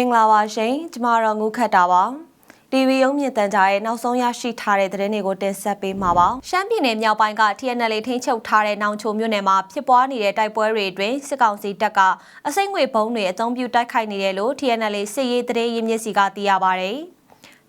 င်္ဂလာပါရှင်ကျမတော့ငုခတ်တာပါ TV ရုံးမြင့်တန်ကြားရဲ့နောက်ဆုံးရရှိထားတဲ့သတင်းတွေကိုတင်ဆက်ပေးမှာပါရှမ်းပြည်နယ်မြောက်ပိုင်းက TNL ထိန်းချုပ်ထားတဲ့နောင်ချိုမြို့နယ်မှာဖြစ်ပွားနေတဲ့တိုက်ပွဲတွေအတွင်းစစ်ကောင်စီတပ်ကအစိမ့်ငွေဘုံတွေအုံပြုတိုက်ခိုက်နေတယ်လို့ TNL စစ်ရေးတရေရင်းမြစ်စီကသိရပါဗျ။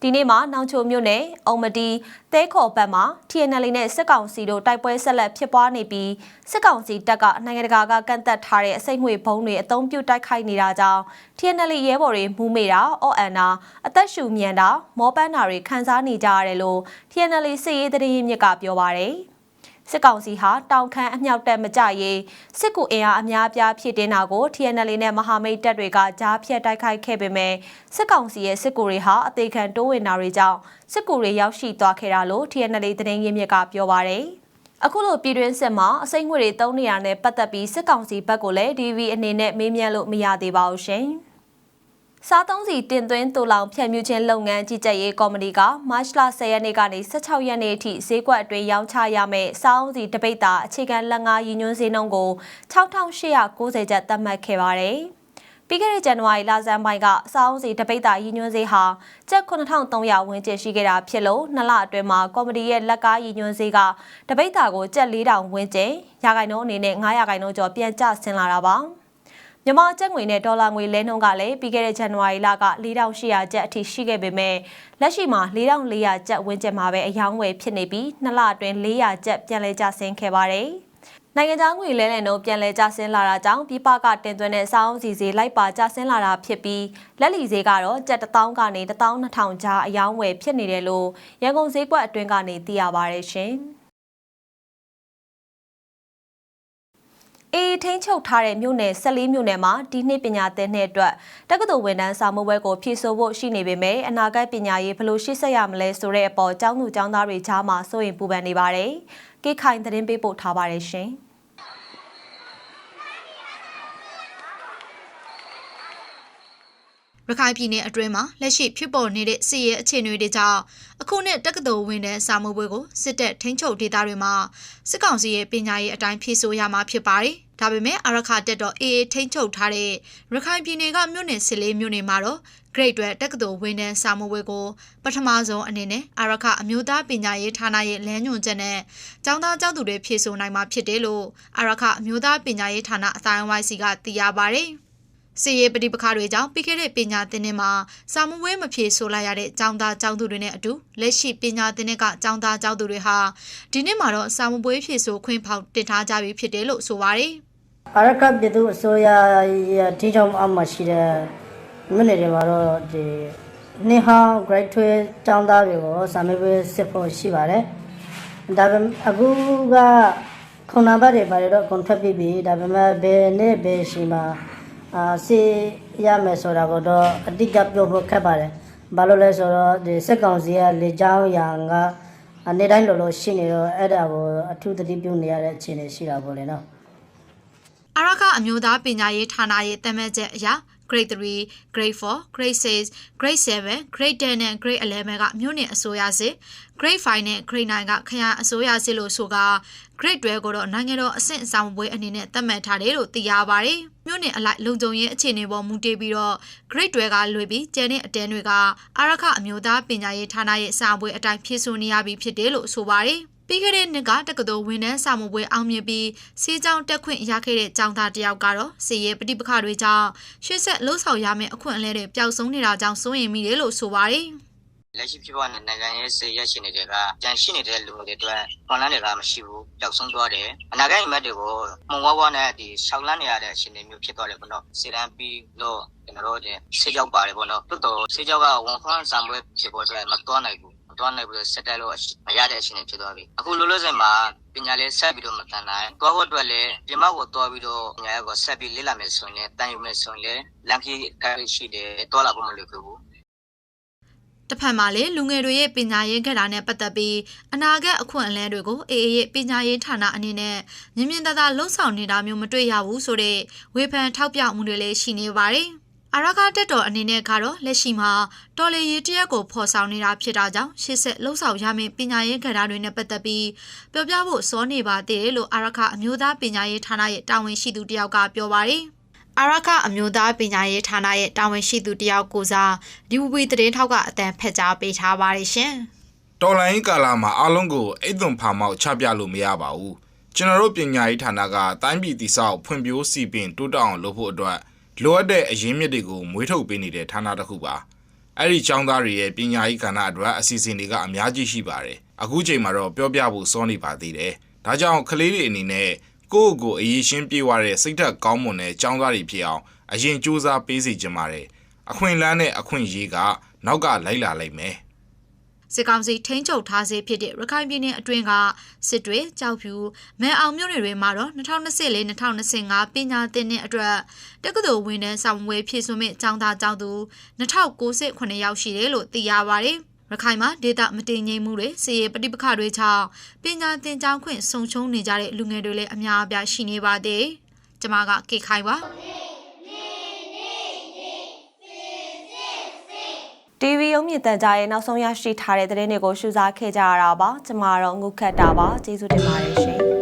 ဒီနေ့မှာနောင်ချိုမြို့နယ်အုံမတီသဲခေါ်ဘက်မှာ TNL နဲ့စစ်ကောင်စီတို့တိုက်ပွဲဆက်လက်ဖြစ်ပွားနေပြီးစစ်ကောင်စီတပ်ကနိုင်ငံတကာကကန့်သက်ထားတဲ့အစိမ့်ငွေဘုံတွေအုံပြုတိုက်ခိုက်နေတာကြောင့် TNL ရဲဘော်တွေမူးမေတာအော့အန်နာအသက်ရှူမြန်တာမောပန်းတာတွေခံစားနေကြရတယ်လို့ TNL စစ်ရေးတရေမြစ်ကပြောပါရယ်။ စစ်ကောင်စီဟာတောင်ခမ်းအမြောက်တက်မကြရေးစစ်ကူအင်အားအများပြားဖြစ်တင်တာကို TNL နဲ့မဟာမိတ်တပ်တွေကကြားဖြတ်တိုက်ခိုက်ခဲ့ပေမဲ့စစ်ကောင်စီရဲ့စစ်ကူတွေဟာအသေးခံတိုးဝင်တာတွေကြောင့်စစ်ကူတွေရောက်ရှိသွားခဲ့တာလို့ TNL သတင်းရင်းမြစ်ကပြောပါရယ်အခုလိုပြည်တွင်းစစ်မှာအစိမ့်ငွေတွေတုံးနေရတဲ့ပတ်သက်ပြီးစစ်ကောင်စီဘက်ကိုလည်း DV အနေနဲ့မေးမြန်းလို့မရသေးပါဘူးရှင်။ စားသုံးစီတင်သွင်းတူလောင်ဖြန့်မြူခြင်းလုပ်ငန်းကြီးကြပ်ရေးကော်မတီကမတ်လ10ရက်နေ့ကနေ16ရက်နေ့အထိဈေးကွက်အတွင်းရောင်းချရမယ့်စားအုံးစီတပိတ်တာအခြေခံလက်ငါးရည်ညွှန်းဈေးနှုန်းကို6890ကျပ်သတ်မှတ်ခဲ့ပါတယ်။ပြီးခဲ့တဲ့ဇန်နဝါရီလဆန်းပိုင်းကစားအုံးစီတပိတ်တာရည်ညွှန်းဈေးဟာကျပ်9300ဝန်းကျင်ရှိခဲ့တာဖြစ်လို့နှစ်လအတွင်းမှာကော်မတီရဲ့လက်ကားရည်ညွှန်းဈေးကတပိတ်တာကိုကျပ်4000ဝန်းကျင်ရာခိုင်နှုန်းအနေနဲ့900ရာခိုင်နှုန်းကျော်ပြန်ကျဆင်းလာတာပါ။ မြန်မာကျပ်ငွေနဲ့ဒေါ်လာငွေလဲနှုန်းကလည်းပြီးခဲ့တဲ့ဇန်နဝါရီလက4800ကျပ်အထိရှိခဲ့ပေမဲ့လက်ရှိမှာ4400ကျပ်ဝန်းကျင်မှာပဲအယောင်းဝယ်ဖြစ်နေပြီးနှစ်လအတွင်း400ကျပ်ပြန်လဲကျဆင်းခဲ့ပါတယ်။နိုင်ငံသားငွေလဲလှယ်နှုန်းပြန်လဲကျဆင်းလာတာကြောင့်ပြည်ပကတင်သွင်းတဲ့စောင်းစီစီလိုက်ပါကျဆင်းလာတာဖြစ်ပြီးလက်လီဈေးကတော့ကျပ်1000ကနေ12000ကြားအယောင်းဝယ်ဖြစ်နေတယ်လို့ရန်ကုန်ဈေးကွက်အတွင်းကနေသိရပါတယ်ရှင်။ အေးထိန်းချုပ်ထားတဲ့မြို့နယ်14မြို့နယ်မှာဒီနှစ်ပညာသင်နှစ်အတွက်တက္ကသိုလ်ဝန်ထမ်းစာမိုးပွဲကိုဖြည့်ဆို့ဖို့ရှိနေပေမဲ့အနာဂတ်ပညာရေးဘယ်လိုရှေ့ဆက်ရမလဲဆိုတဲ့အပေါ်ကျောင်းသူကျောင်းသားတွေကြားမှာစိုးရိမ်ပူပန်နေပါတယ်။ကိခိုင်သတင်းပေးပို့ထားပါတယ်ရှင်။ ရခိုင်ပြည်နယ်အတွင်းမှာလက်ရှိဖြစ်ပေါ်နေတဲ့စစ်ရေးအခြေအနေတွေကြောင့်အခုနှစ်တက္ကသိုလ်ဝင်တဲ့စာမိုးပွဲကိုစစ်တပ်ထိန်းချုပ်ဒေသတွေမှာစစ်ကောင်စီရဲ့ပညာရေးအတိုင်းဖြည့်ဆို့ရမှာဖြစ်ပါတယ်။ဒါပေမဲ့အရခတက်တော့အေးအေးထိန်းချုပ်ထားတဲ့ရခိုင်ပြည်နယ်ကမြို့နယ်14မြို့နယ်မှာတော့ grade တွေတက္ကသိုလ်ဝင်တဲ့စာမိုးပွဲကိုပထမဆုံးအနေနဲ့အရခအမျိုးသားပညာရေးဌာနရဲ့လမ်းညွှန်ချက်နဲ့ကျောင်းသားကျောင်းသူတွေဖြည့်ဆို့နိုင်မှာဖြစ်တယ်လို့အရခအမျိုးသားပညာရေးဌာနအတိုင်းဝိုင်းစီကသိရပါတယ်။ စီရေးပဋိပက္ခတွေကြောင့်ပြီးခဲ့တဲ့ပညာသင်နှစ်မှာစာမွေးမဖြေဆိုလိုက်ရတဲ့ចောင်းသားចောင်းသူတွေနဲ့အတူလက်ရှိပညာသင်နှစ်ကចောင်းသားចောင်းသူတွေဟာဒီနှစ်မှာတော့စာမွေးဖြေဆိုခွင့်ဖောက်တင်ထားကြပြီဖြစ်တယ်လို့ဆိုပါတယ်။အရကပြည်သူအစိုးရရဲ့ထိချုံအမှရှိတဲ့မြို့နယ်တွေမှာတော့ဒီနှစ်ဟောင်း grade 12ចောင်းသားတွေကိုစာမေးပွဲစစ်ဖို့ရှိပါတယ်။ဒါပေမဲ့အခုကခုနဘတ်တွေပါတယ်တော့ကွန်ထရက်ပြီးပြီဒါပေမဲ့ဘယ်နဲ့ဘယ်ရှိမှာ အာစေရမယ်ဆိုတာကိုတော့အတိအကျပြောဖို့ခက်ပါတယ်။ဘာလို့လဲဆိုတော့ဒီစက်ကောင်စီကလေကြောင်းရံကအနေတိုင်းလိုလိုရှိနေတော့အဲ့ဒါကိုအထူးသတိပြုနေရတဲ့အခြေအနေရှိတာပေါ့လေနော်။အရကအမျိုးသားပညာရေးဌာနရဲ့တမန်ချက်အရာ grade 3 grade 4 grade 6 grade 7 grade 10နဲ့ grade 11ကမြို့နယ်အစိုးရစစ် grade 5နဲ့ grade 9ကခရိုင်အစိုးရစစ်လို့ဆိုက grade 12ကိုတော့နိုင်ငံတော်အဆင့်အဆောင်ပွဲအနေနဲ့သတ်မှတ်ထားတယ်လို့သိရပါတယ်။မြို့နယ်အလိုက်လုံခြုံရေးအခြေအနေပေါ်မူတည်ပြီးတော့ grade 12ကလွေပြီးကျန်တဲ့အတန်းတွေကအာရခအမျိုးသားပညာရေးဌာနရဲ့စာပွဲအတိုင်းဖြည့်ဆို့နေရပြီဖြစ်တယ်လို့ဆိုပါတယ်။ ပြီးခဲ့တဲ့နှစ်ကတက္ကသိုလ်ဝန်ထမ်းစာမှုပွဲအောင်မြင်ပြီးစီးကြောင်းတက်ခွင့်ရခဲ့တဲ့ကျောင်းသားတယောက်ကတော့စီရဲပဋိပက္ခတွေကြောင့်ရှေ့ဆက်လှုပ်ဆောင်ရမယ့်အခွင့်အလမ်းတွေပျောက်ဆုံးနေတာကြောင့်စိုးရိမ်မိတယ်လို့ဆိုပါတယ်လက်ရှိဖြစ်ပေါ်နေတဲ့နိုင်ငံရေးစေရရှိနေတဲ့ကကြံရှိနေတဲ့လူတွေအတွက်ခွန်လန်းတွေကမရှိဘူးပျောက်ဆုံးသွားတယ်အနာဂတ်အမတ်တွေကိုမှုံဝါးဝါးနဲ့ဒီရှောက်လန်းနေရတဲ့အခြေအနေမျိုးဖြစ်သွားတယ်ပေါ့နော်စေတန်းပြီးတော့ကျွန်တော်တို့ဆေးကြောက်ပါတယ်ပေါ့နော်တိုးတော်ဆေးကြောက်ကဝန်ခွန်းဆံပွဲဖြစ်ပေါ်အတွက်မတော်နိုင်ဘူး သွားနိုင်ပြီးစက်တက်လို့မရတဲ့အချိန်ဖြစ်သွားပြီအခုလောလောဆယ်မှာပညာလေးဆက်ပြီးတော့မတန်နိုင်သွားဖို့အတွက်လည်းပြမကိုသွားပြီးတော့ညာရောဆက်ပြီးလေ့လာမယ်ဆိုရင်တန်ယူမယ်ဆိုရင်လည်းလန်ကီအဲရှိတယ်သွားလာဖို့မလွယ်ဘူးတစ်ဖက်မှာလည်းလူငယ်တွေရဲ့ပညာရေးခဲ့တာနဲ့ပတ်သက်ပြီးအနာဂတ်အခွင့်အလမ်းတွေကိုအေအေရဲ့ပညာရေးဌာနအနေနဲ့မြင်မြင်သာသာလှုံ့ဆော်နေတာမျိုးမတွေ့ရဘူးဆိုတဲ့ဝေဖန်ထောက်ပြမှုတွေလည်းရှိနေပါတယ်။ အရကားတက်တော်အနေနဲ့ကတော့လက်ရှိမှာတော်လေရေးတရက်ကိုဖော်ဆောင်နေတာဖြစ်တာကြောင့်ရှေ့ဆက်လှုပ်ဆောင်ရမယ့်ပညာရေးကဏ္ဍတွေနဲ့ပတ်သက်ပြီးပြောပြဖို့စောနေပါသေးတယ်လို့အရကားအမျိုးသားပညာရေးဌာနရဲ့တာဝန်ရှိသူတယောက်ကပြောပါတယ်။အအာရကအမျိုးသားပညာရေးဌာနရဲ့တာဝန်ရှိသူတယောက်ကိုစားဒီဝီသတင်းထောက်ကအတန်ဖက်ကြားပေးထားပါတယ်ရှင်။တော်လိုင်းကာလာမှာအားလုံးကိုအိတ်သွန်ဖာမောက်ချပြလို့မရပါဘူးကျွန်တော်တို့ပညာရေးဌာနကတိုင်းပြည်တည်ဆောက်ဖွံ့ဖြိုးစီပင်တိုးတက်အောင်လုပ်ဖို့အတွက် လိုအပ်တဲ့အရင်းမြစ်တွေကိုမွေးထုတ်ပေးနေတဲ့ဌာနတစ်ခုပါအဲ့ဒီចောင်းသားတွေရဲ့ပညာရေးကဏ္ဍအတွက်အစီအစဉ်တွေကအများကြီးရှိပါတယ်အခုချိန်မှာတော့ပြောပြဖို့စောနေပါသေးတယ်ဒါကြောင့်ကလေးတွေအနေနဲ့ကိုယ့်ကိုယ်အရေးရှင်းပြေးွားတဲ့စိတ်ဓာတ်ကောင်းမွန်တဲ့ចောင်းသားတွေဖြစ်အောင်အရင်စူးစမ်းပေးစီကြပါတယ်အခွင့်အလမ်းနဲ့အခွင့်အရေးကနောက်ကလိုက်လာလိမ့်မယ် စစ်ကောင်စီထိန်းချုပ်ထားစေဖြစ်တဲ့ရခိုင်ပြည်နယ်အတွင်းကစစ်တွေကြောက်ဖြူမဲအောင်မြို့နယ်တွေမှာတော့2024-2025ပညာသင်နှစ်အတွက်တက္ကသိုလ်ဝင်တဲ့ဆောင်ဝဲဖြည့်စွန်းမဲ့ကျောင်းသားကျောင်းသူ2098ယောက်ရှိတယ်လို့သိရပါတယ်။ရခိုင်မှာဒေတာမတည်ငြိမ်မှုတွေစီရေးပဋိပက္ခတွေကြောင့်ပညာသင်ကျောင်းခွင့်ဆုံးရှုံးနေကြတဲ့လူငယ်တွေလည်းအများအပြားရှိနေပါသေးတယ်။ကျွန်မကကေခိုင်ပါ တီဗီရုံမြင့်တန်ကြားရဲ့နောက်ဆုံးရရှိထားတဲ့သတင်းတွေကိုရှုစားခဲ့ကြရတာပါကျမတော့ငုခတ်တာပါကျေးဇူးတင်ပါတယ်ရှင်